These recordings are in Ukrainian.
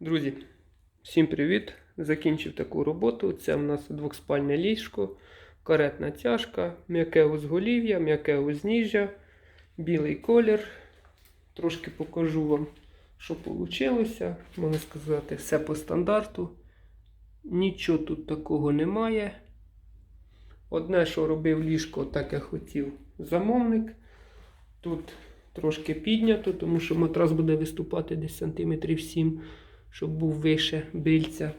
Друзі, всім привіт! Закінчив таку роботу. Це в нас двохспальне ліжко, каретна тяжка, м'яке узголів'я, м'яке узніжжя, білий колір. Трошки покажу вам, що вийшло. Можна сказати, все по стандарту. Нічого тут такого немає. Одне, що робив ліжко, так як хотів замовник. Тут трошки піднято, тому що матрас буде виступати десь сантиметрів 7, щоб був вище бильця.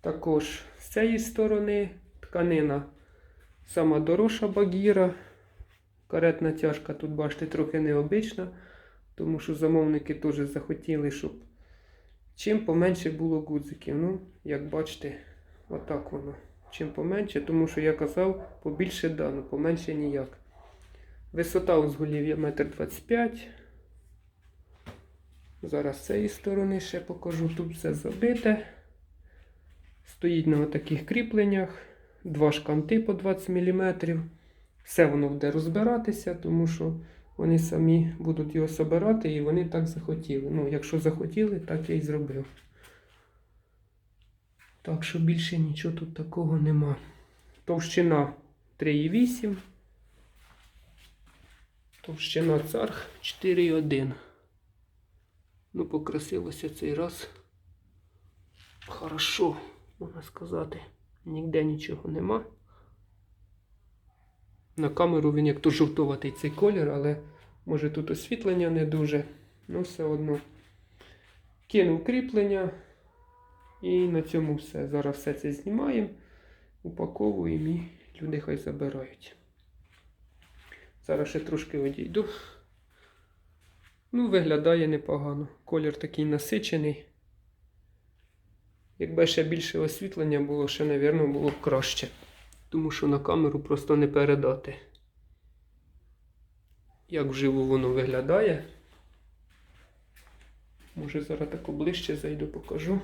Також з цієї сторони тканина сама дорожча багіра. Каретна тяжка тут, бачите, трохи необична, тому що замовники теж захотіли, щоб чим поменше було гудзиків. Ну, як бачите, отак воно. Чим поменше, тому що я казав, побільше да, ну поменше ніяк. Висота узголів'я 1,25 м. Зараз з цієї сторони ще покажу. Тут все забите. Стоїть на таких кріпленнях. Два шканти по 20 мм. Все воно буде розбиратися, тому що вони самі будуть його собирати і вони так захотіли. Ну, якщо захотіли, так я і зробив. Так що більше нічого тут такого нема. Товщина 3,8. Товщина царх 4,1. Ну, покрасилося цей раз. Хорошо, можна сказати. Ніде нічого нема. На камеру він як то жовтуватий цей колір, але може тут освітлення не дуже. Ну, все одно. Кинув кріплення. І на цьому все. Зараз все це знімаємо, упаковуємо і люди хай забирають. Зараз ще трошки одійду. Ну, виглядає непогано. Колір такий насичений. Якби ще більше освітлення було, ще, мабуть, було б краще. Тому що на камеру просто не передати. Як вживу воно виглядає. Може зараз так ближче зайду, покажу.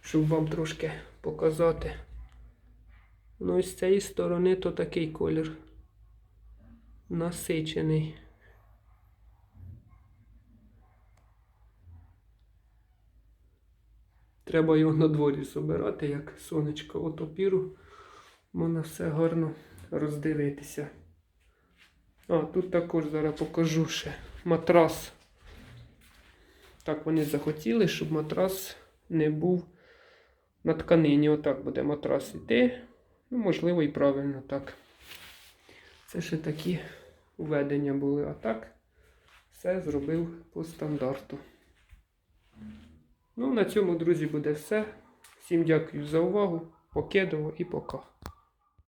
Щоб вам трошки показати. Ну і з цієї сторони то такий колір насичений. Треба його на дворі збирати, як сонечко отопіру. Можна все гарно роздивитися. А, тут також зараз покажу ще матрас. Так вони захотіли, щоб матрас не був на тканині. Отак буде матрас іти. Ну, можливо, і правильно так. Це ще такі введення були. А так, все зробив по стандарту. Ну, на цьому, друзі, буде все. Всім дякую за увагу. Покедово і пока.